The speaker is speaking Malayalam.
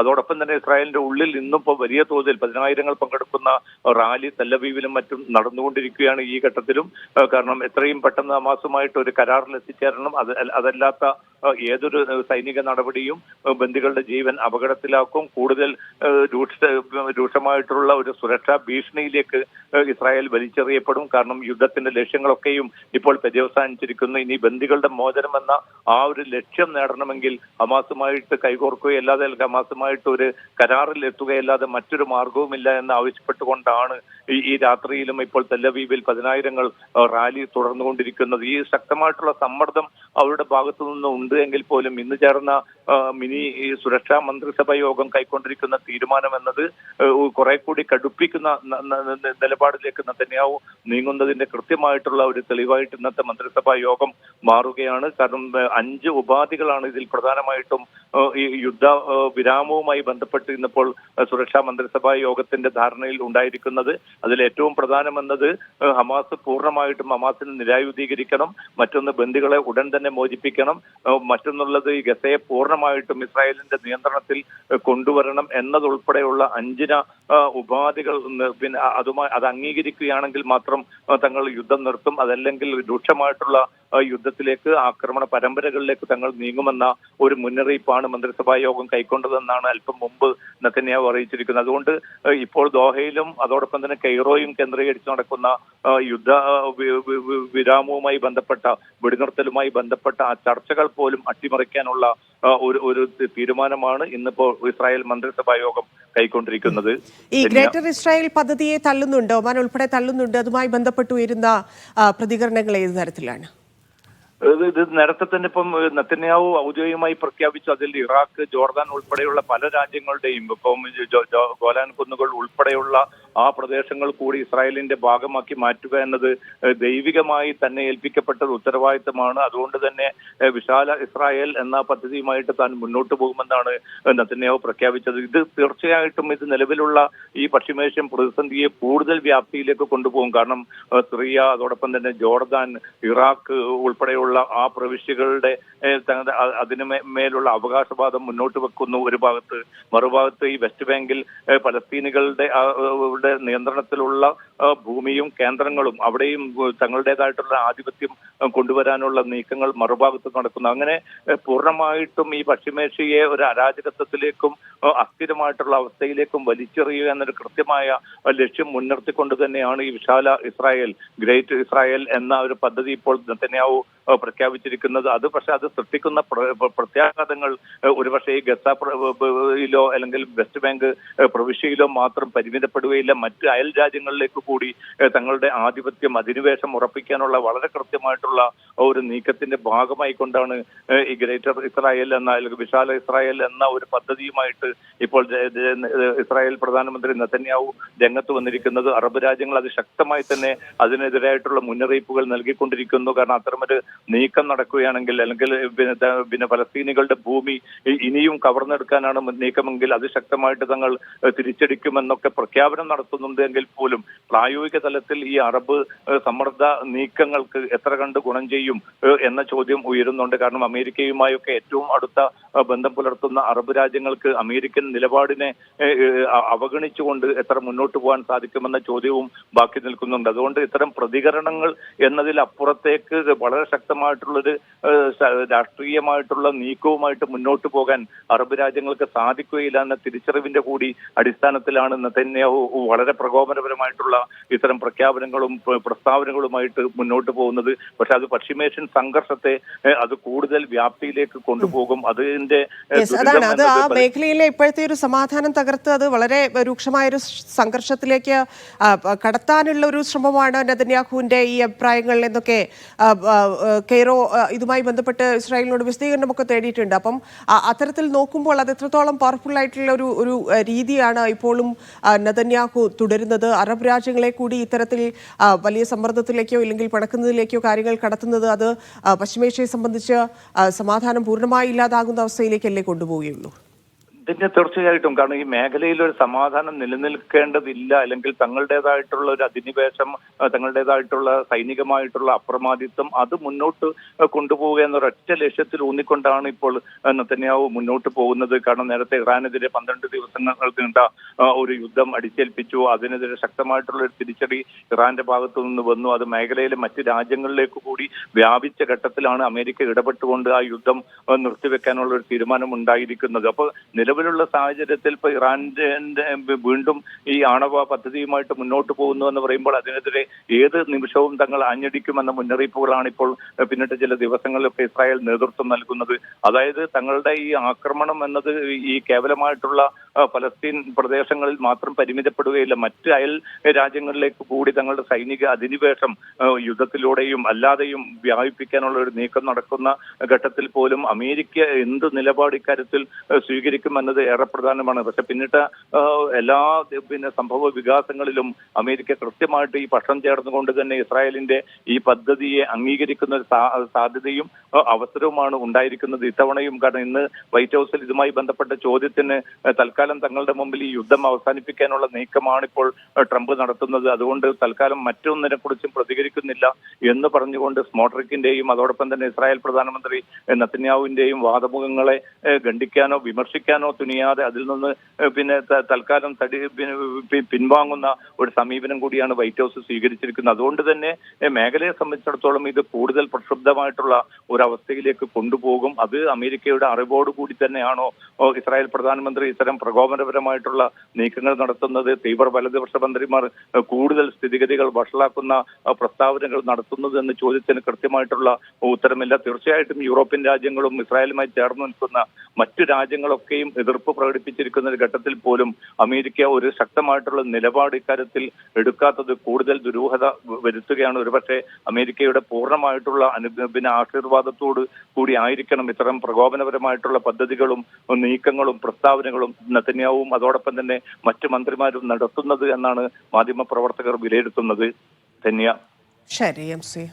അതോടൊപ്പം തന്നെ ഇസ്രായേലിന്റെ ഉള്ളിൽ ഇന്നും ഇപ്പോൾ വലിയ തോതിൽ പതിനായിരങ്ങൾ പങ്കെടുക്കുന്ന റാലി തെല്ലബീവിലും മറ്റും നടന്നുകൊണ്ടിരിക്കുകയാണ് ഈ ഘട്ടത്തിലും. കാരണം എത്രയും പെട്ടെന്ന് ഹമാസുമായിട്ട് ഒരു കരാറിൽ എത്തിച്ചേരണം. അത് അതല്ലാത്ത ഏതൊരു സൈനിക നടപടിയും ബന്ധുക്കളുടെ ജീവൻ അപകടത്തിലാക്കും. കൂടുതൽ രൂക്ഷ രൂക്ഷമായിട്ടുള്ള ഒരു സുരക്ഷാ ഭീഷണിയിലേക്ക് ഇസ്രായേൽ വലിച്ചെറിയപ്പെടും. കാരണം യുദ്ധത്തിന്റെ ലക്ഷ്യങ്ങളൊക്കെയും ഇപ്പോൾ പര്യവസാനിച്ചിരിക്കുന്നു. ഇനി ബന്ദികളുടെ മോചനം എന്ന ആ ഒരു ലക്ഷ്യം നേടണമെങ്കിൽ ഹമാസുമായിട്ട് കൈകോർക്കുകയല്ലാതെ അല്ലെങ്കിൽ ഹമാസുമായിട്ട് ഒരു കരാറിൽ എത്തുകയല്ലാതെ മറ്റൊരു മാർഗവുമില്ല എന്ന് ആവശ്യപ്പെട്ടുകൊണ്ടാണ് ഈ രാത്രിയിലും ഇപ്പോൾ തെല്ലവീവിൽ പതിനായിരങ്ങൾ റാലി തുടർന്നുകൊണ്ടിരിക്കുന്നത്. ഈ ശക്തമായിട്ടുള്ള സമ്മർദ്ദം അവരുടെ ഭാഗത്തു നിന്ന് ഉണ്ട് എങ്കിൽ പോലും ഇന്ന് ചേർന്ന മിനി സുരക്ഷാ മന്ത്രിസഭ യോഗം കൈക്കൊണ്ടിരിക്കുന്ന തീരുമാനം എന്നത് കുറെ കൂടി കടുപ്പിക്കുന്ന നിലപാടിലേക്ക് നെതന്യാഹു നീങ്ങുന്നതിന്റെ കൃത്യമായിട്ടുള്ള ഒരു തെളിവായിട്ട് ഇന്നത്തെ മന്ത്രിസഭാ യോഗം മാറുകയാണ്. കാരണം അഞ്ച് ഉപാധികളാണ് ഇതിൽ പ്രധാനമായിട്ടും ഈ യുദ്ധ വിരാമവുമായി ബന്ധപ്പെട്ട് ഇന്നിപ്പോൾ സുരക്ഷാ മന്ത്രിസഭാ യോഗത്തിന്റെ ധാരണയിൽ ഉണ്ടായിരിക്കുന്നത്. അതിൽ ഏറ്റവും പ്രധാനമെന്നത് ഹമാസ് പൂർണമായിട്ടും ഹമാസിനെ നിരായുധീകരിക്കണം മറ്റൊന്ന് ബന്ദികളെ ഉടൻ തന്നെ മോചിപ്പിക്കണം മറ്റൊന്നുള്ളത് ഈ ഗസയെ പൂർണമായിട്ടും ഇസ്രായേലിന്റെ നിയന്ത്രണത്തിൽ കൊണ്ടുവരണം എന്നതുൾപ്പെടെയുള്ള അഞ്ചിന ഉപാധികൾ പിന്നെ അതുമായി അത് അംഗീകരിക്കുകയാണെങ്കിൽ മാത്രം തങ്ങൾ യുദ്ധം നിർത്തും. അതല്ലെങ്കിൽ രൂക്ഷമായിട്ടുള്ള യുദ്ധത്തിലേക്ക് ആക്രമണ പരമ്പരകളിലേക്ക് തങ്ങൾ നീങ്ങുമെന്ന ഒരു മുന്നറിയിപ്പാണ് മന്ത്രിസഭാ യോഗം കൈക്കൊണ്ടതെന്നാണ് അല്പം മുമ്പ് നെത്തന്യാവ് അറിയിച്ചിരിക്കുന്നത്. അതുകൊണ്ട് ഇപ്പോൾ ദോഹയിലും അതോടൊപ്പം തന്നെ കെയ്റോയും കേന്ദ്രീകരിച്ച് നടക്കുന്ന യുദ്ധ വിരാമവുമായി ബന്ധപ്പെട്ട വെടിനിർത്തലുമായി ബന്ധപ്പെട്ട ആ ചർച്ചകൾ പോലും അട്ടിമറിക്കാനുള്ള ഒരു ഒരു തീരുമാനമാണ് ഇന്നിപ്പോ ഇസ്രായേൽ മന്ത്രിസഭാ യോഗം കൈക്കൊണ്ടിരിക്കുന്നത്. ഈ ഗ്രേറ്റർ ഇസ്രായേൽ പദ്ധതിയെ തള്ളുന്നുണ്ട് ഒമാൻ ഉൾപ്പെടെ തള്ളുന്നുണ്ട് അതുമായി ബന്ധപ്പെട്ട് ഉയരുന്ന പ്രതികരണങ്ങൾ ഏത് തരത്തിലാണ്? ഇത് നേരത്തെ തന്നെ ഇപ്പം നെത്തന്യാവു ഔദ്യോഗികമായി പ്രഖ്യാപിച്ചു. അതിൽ ഇറാഖ് ജോർദാൻ ഉൾപ്പെടെയുള്ള പല രാജ്യങ്ങളുടെയും ഇപ്പം ഗോലാൻ കുന്നുകൾ ഉൾപ്പെടെയുള്ള ആ പ്രദേശങ്ങൾ കൂടി ഇസ്രായേലിന്റെ ഭാഗമാക്കി മാറ്റുക എന്നത് ദൈവികമായി തന്നെ ഏൽപ്പിക്കപ്പെട്ട ഒരു ഉത്തരവാദിത്തമാണ്. അതുകൊണ്ട് തന്നെ വിശാല ഇസ്രായേൽ എന്ന പദ്ധതിയുമായിട്ട് താൻ മുന്നോട്ട് പോകുമെന്നാണ് നെത്തന്യാവു പ്രഖ്യാപിച്ചത്. ഇത് തീർച്ചയായിട്ടും ഇത് നിലവിലുള്ള ഈ പശ്ചിമേഷ്യൻ പ്രതിസന്ധിയെ കൂടുതൽ വ്യാപ്തിയിലേക്ക് കൊണ്ടുപോകും. കാരണം സിറിയ അതോടൊപ്പം തന്നെ ജോർദാൻ ഇറാഖ് ഉൾപ്പെടെയുള്ള ആ പ്രവിശ്യകളുടെ അതിനു മേലുള്ള അവകാശവാദം മുന്നോട്ട് വെക്കുന്നു. ഒരു ഭാഗത്ത് മറുഭാഗത്ത് ഈ വെസ്റ്റ് ബാങ്കിൽ പലസ്തീനികളുടെ ആ, ഏഹ്, ടെ നിയന്ത്രണത്തിലുള്ള ഭൂമിയും കേന്ദ്രങ്ങളും അവിടെയും തങ്ങളുടേതായിട്ടുള്ള ആധിപത്യം കൊണ്ടുവരാനുള്ള നീക്കങ്ങൾ മറുഭാഗത്ത് നടക്കുന്നു. അങ്ങനെ പൂർണമായിട്ടും ഈ പശ്ചിമേഷ്യയെ ഒരു അരാജകത്വത്തിലേക്കും അസ്ഥിരമായിട്ടുള്ള അവസ്ഥയിലേക്കും വലിച്ചെറിയുക എന്നൊരു കൃത്യമായ ലക്ഷ്യം മുൻനിർത്തിക്കൊണ്ട് തന്നെയാണ് ഈ വിശാല ഇസ്രായേൽ ഗ്രേറ്റ് ഇസ്രായേൽ എന്ന ഒരു പദ്ധതി ഇപ്പോൾ ഏഹ്, പ്രഖ്യാപിച്ചിരിക്കുന്നത്. അത് പക്ഷെ അത് സൃഷ്ടിക്കുന്ന പ്ര- പ്ര- പ്രത്യാഘാതങ്ങൾ ഒരുപക്ഷെ ഈ ഗസ അല്ലെങ്കിൽ വെസ്റ്റ് ബാങ്ക് പ്രവിശ്യയിലോ മാത്രം പരിമിതപ്പെടുകയില്ല. മറ്റ് അയൽ രാജ്യങ്ങളിലേക്ക് കൂടി തങ്ങളുടെ ആധിപത്യം അധിനിവേശം ഉറപ്പിക്കാനുള്ള വളരെ കൃത്യമായിട്ടുള്ള ഒരു നീക്കത്തിന്റെ ഭാഗമായി കൊണ്ടാണ് ഈ ഗ്രേറ്റർ ഇസ്രായേൽ എന്ന അല്ലെങ്കിൽ വിശാല ഇസ്രായേൽ എന്ന ഒരു പദ്ധതിയുമായിട്ട് ഇപ്പോൾ ഇസ്രായേൽ പ്രധാനമന്ത്രി നെതന്യാവു രംഗത്ത് വന്നിരിക്കുന്നത്. അറബ് രാജ്യങ്ങൾ അത് ശക്തമായി തന്നെ അതിനെതിരായിട്ടുള്ള മുന്നറിയിപ്പുകൾ നൽകിക്കൊണ്ടിരിക്കുന്നു. കാരണം അത്തരമൊരു നീക്കം നടക്കുകയാണെങ്കിൽ അല്ലെങ്കിൽ പിന്നെ പിന്നെ ഫലസ്തീനികളുടെ ഭൂമി ഇനിയും കവർന്നെടുക്കാനാണ് നീക്കമെങ്കിൽ അത് ശക്തമായിട്ട് തങ്ങൾ തിരിച്ചടിക്കുമെന്നൊക്കെ പ്രഖ്യാപനം നടത്തുന്നുണ്ട് എങ്കിൽ പോലും പ്രായോഗിക തലത്തിൽ ഈ അറബ് സമ്മർദ്ദ നീക്കങ്ങൾക്ക് എത്ര കണ്ട് ഗുണം ചെയ്യും എന്ന ചോദ്യം ഉയരുന്നുണ്ട്. കാരണം അമേരിക്കയുമായൊക്കെ ഏറ്റവും അടുത്ത ബന്ധം പുലർത്തുന്ന അറബ് രാജ്യങ്ങൾക്ക് അമേരിക്കൻ നിലപാടിനെ അവഗണിച്ചുകൊണ്ട് എത്ര മുന്നോട്ട് പോകാൻ സാധിക്കുമെന്ന ചോദ്യവും ബാക്കി നിൽക്കുന്നുണ്ട്. അതുകൊണ്ട് ഇത്തരം പ്രതികരണങ്ങൾ എന്നതിലപ്പുറത്തേക്ക് വളരെ ശക്തമായിട്ടുള്ളൊരു രാഷ്ട്രീയമായിട്ടുള്ള നീക്കവുമായിട്ട് മുന്നോട്ട് പോകാൻ അറബ് രാജ്യങ്ങൾക്ക് സാധിക്കുകയില്ല എന്ന തിരിച്ചറിവിന്റെ കൂടി അടിസ്ഥാനത്തിലാണ് നെതന്യാഹു വളരെ പ്രകോപനപരമായിട്ടുള്ള ഇത്തരം പ്രഖ്യാപനങ്ങളും പ്ര- പ്രസ്താവനകളുമായിട്ട് മുന്നോട്ട് പോകുന്നത്. പക്ഷെ അത് പശ്ചിമേഷ്യൻ സംഘർഷത്തെ അത് കൂടുതൽ വ്യാപ്തിയിലേക്ക് കൊണ്ടുപോകും. അതിന്റെ അതാണ്. അത് ആ മേഖലയിലെ ഇപ്പോഴത്തെ ഒരു സമാധാനം തകർത്ത് അത് വളരെ രൂക്ഷമായ ഒരു സംഘർഷത്തിലേക്ക് കടത്താനുള്ള ഒരു ശ്രമമാണ് നെതന്യാഹുവിന്റെ ഈ അഭിപ്രായങ്ങളിൽ ആ, കെയ്റോ ഇതുമായി ബന്ധപ്പെട്ട് ഇസ്രായേലിനോട് വിശദീകരണമൊക്കെ തേടിയിട്ടുണ്ട്. അപ്പം അത്തരത്തിൽ നോക്കുമ്പോൾ അത് എത്രത്തോളം പവർഫുൾ ആയിട്ടുള്ള ഒരു ഒരു രീതിയാണ് ഇപ്പോഴും നതന്യാഹു തുടരുന്നത്. അറബ് രാജ്യങ്ങളെ കൂടി ഇത്തരത്തിൽ വലിയ സമ്മർദ്ദത്തിലേക്കോ ഇല്ലെങ്കിൽ പടക്കുന്നതിലേക്കോ കാര്യങ്ങൾ കടത്തുന്നത് അത് പശ്ചിമേഷ്യയെ സംബന്ധിച്ച് സമാധാനം പൂർണമായി ഇല്ലാതാകുന്ന അവസ്ഥയിലേക്കല്ലേ കൊണ്ടുപോവുകയുള്ളൂ? പിന്നെ തീർച്ചയായിട്ടും. കാരണം ഈ മേഖലയിൽ ഒരു സമാധാനം നിലനിൽക്കേണ്ടതില്ല. അല്ലെങ്കിൽ തങ്ങളുടേതായിട്ടുള്ള ഒരു അധിനിവേശം തങ്ങളുടേതായിട്ടുള്ള സൈനികമായിട്ടുള്ള അപ്രമാദിത്വം അത് മുന്നോട്ട് കൊണ്ടുപോവുക എന്നൊരൊറ്റ ലക്ഷ്യത്തിൽ ഊന്നിക്കൊണ്ടാണ് ഇപ്പോൾ നത്തന്യാവ് മുന്നോട്ട് പോകുന്നത്. കാരണം നേരത്തെ ഇറാനെതിരെ പന്ത്രണ്ട് ദിവസങ്ങൾ നീണ്ട ഒരു യുദ്ധം അടിച്ചേൽപ്പിച്ചു. അതിനെതിരെ ശക്തമായിട്ടുള്ള ഒരു തിരിച്ചടി ഇറാന്റെ ഭാഗത്തു നിന്ന് വന്നു. അത് മേഖലയിലെ മറ്റ് രാജ്യങ്ങളിലേക്ക് കൂടി വ്യാപിച്ച ഘട്ടത്തിലാണ് അമേരിക്ക ഇടപെട്ടുകൊണ്ട് ആ യുദ്ധം നിർത്തിവെക്കാനുള്ള ഒരു തീരുമാനം ഉണ്ടായിരിക്കുന്നത്. അപ്പോൾ നിലവിലുള്ള സാഹചര്യത്തിൽ ഇപ്പൊ ഇറാന്റെ വീണ്ടും ഈ ആണവ പദ്ധതിയുമായിട്ട് മുന്നോട്ട് പോകുന്നു എന്ന് പറയുമ്പോൾ അതിനെതിരെ ഏത് നിമിഷവും തങ്ങൾ ആഞ്ഞടിക്കുമെന്ന മുന്നറിയിപ്പുകളാണ് ഇപ്പോൾ പിന്നിട്ട് ചില ദിവസങ്ങളിൽ ഇസ്രായേൽ നേതൃത്വം നൽകുന്നത്. അതായത് തങ്ങളുടെ ഈ ആക്രമണം എന്നത് ഈ കേവലമായിട്ടുള്ള ഫലസ്തീൻ പ്രദേശങ്ങളിൽ മാത്രം പരിമിതപ്പെടുകയില്ല. മറ്റ് അയൽ രാജ്യങ്ങളിലേക്ക് കൂടി തങ്ങളുടെ സൈനിക അധിനിവേശം യുദ്ധത്തിലൂടെയും അല്ലാതെയും വ്യാപിപ്പിക്കാനുള്ള ഒരു നീക്കം നടക്കുന്ന ഘട്ടത്തിൽ പോലും അമേരിക്ക എന്ത് നിലപാട് ഇക്കാര്യത്തിൽ ആ, സ്വീകരിക്കുമെന്നത് ഏറെ പ്രധാനമാണ്. പക്ഷെ പിന്നിട്ട് എല്ലാ പിന്നെ സംഭവ വികാസങ്ങളിലും അമേരിക്ക കൃത്യമായിട്ട് ഈ പക്ഷം ചേർന്നുകൊണ്ട് തന്നെ ഇസ്രായേലിന്റെ ഈ പദ്ധതിയെ അംഗീകരിക്കുന്ന ഒരു സാധ്യതയും അവസരവുമാണ് ഉണ്ടായിരിക്കുന്നത് ഇത്തവണയും. കാരണം ഇന്ന് വൈറ്റ് ഹൗസിൽ ഇതുമായി ബന്ധപ്പെട്ട ചോദ്യത്തിന് തൽക്കാലം തങ്ങളുടെ മുമ്പിൽ ഈ യുദ്ധം അവസാനിപ്പിക്കാനുള്ള നീക്കമാണ് ഇപ്പോൾ ട്രംപ് നടത്തുന്നത്. അതുകൊണ്ട് തൽക്കാലം മറ്റൊന്നിനെ കുറിച്ചും പ്രതികരിക്കുന്നില്ല എന്ന് പറഞ്ഞുകൊണ്ട് സ്മോട്രിക്കിന്റെയും അതോടൊപ്പം തന്നെ ഇസ്രായേൽ പ്രധാനമന്ത്രി നത്തന്യാവിന്റെയും വാദമുഖങ്ങളെ ഖണ്ഡിക്കാനോ വിമർശിക്കാനോ തുനിയാതെ അതിൽ നിന്ന് പിന്നെ തൽക്കാലം തടി പിൻവാങ്ങുന്ന ഒരു സമീപനം കൂടിയാണ് വൈറ്റ് ഹൗസ് സ്വീകരിച്ചിരിക്കുന്നത്. അതുകൊണ്ട് തന്നെ മേഖലയെ സംബന്ധിച്ചിടത്തോളം ഇത് കൂടുതൽ പ്രക്ഷുബ്ധമായിട്ടുള്ള ഒരു അവസ്ഥയിലേക്ക് കൊണ്ടുപോകും. അത് അമേരിക്കയുടെ അറിവോട് കൂടി തന്നെയാണോ ഇസ്രായേൽ പ്രധാനമന്ത്രി ഇത്തരം പ്രകോപനപരമായിട്ടുള്ള നീക്കങ്ങൾ നടത്തുന്നത്? തീവ്ര വലതുപക്ഷ മന്ത്രിമാർ കൂടുതൽ സ്ഥിതിഗതികൾ വഷളാക്കുന്ന പ്രസ്താവനകൾ നടത്തുന്നത് എന്ന ചോദ്യത്തിന് കൃത്യമായിട്ടുള്ള ഉത്തരമില്ല. തീർച്ചയായിട്ടും യൂറോപ്യൻ രാജ്യങ്ങളും ഇസ്രായേലുമായി ചേർന്ന് നിൽക്കുന്ന മറ്റു രാജ്യങ്ങളൊക്കെയും എതിർപ്പ് പ്രകടിപ്പിച്ചിരിക്കുന്ന ഒരു ഘട്ടത്തിൽ പോലും അമേരിക്ക ഒരു ശക്തമായിട്ടുള്ള നിലപാട് ഇക്കാര്യത്തിൽ എടുക്കാത്തത് കൂടുതൽ ദുരൂഹത വരുത്തുകയാണ്. ഒരുപക്ഷെ അമേരിക്കയുടെ പൂർണമായിട്ടുള്ള അനു പിന്നെ ആശീർവാദത്തോട് കൂടി ആയിരിക്കണം ഇത്തരം പ്രകോപനപരമായിട്ടുള്ള പദ്ധതികളും നീക്കങ്ങളും പ്രസ്താവനകളും നത്തന്യാവും അതോടൊപ്പം തന്നെ മറ്റു മന്ത്രിമാരും നടത്തുന്നത് എന്നാണ് മാധ്യമപ്രവർത്തകർ വിലയിരുത്തുന്നത്. ധന്യ. ശരി എം സി.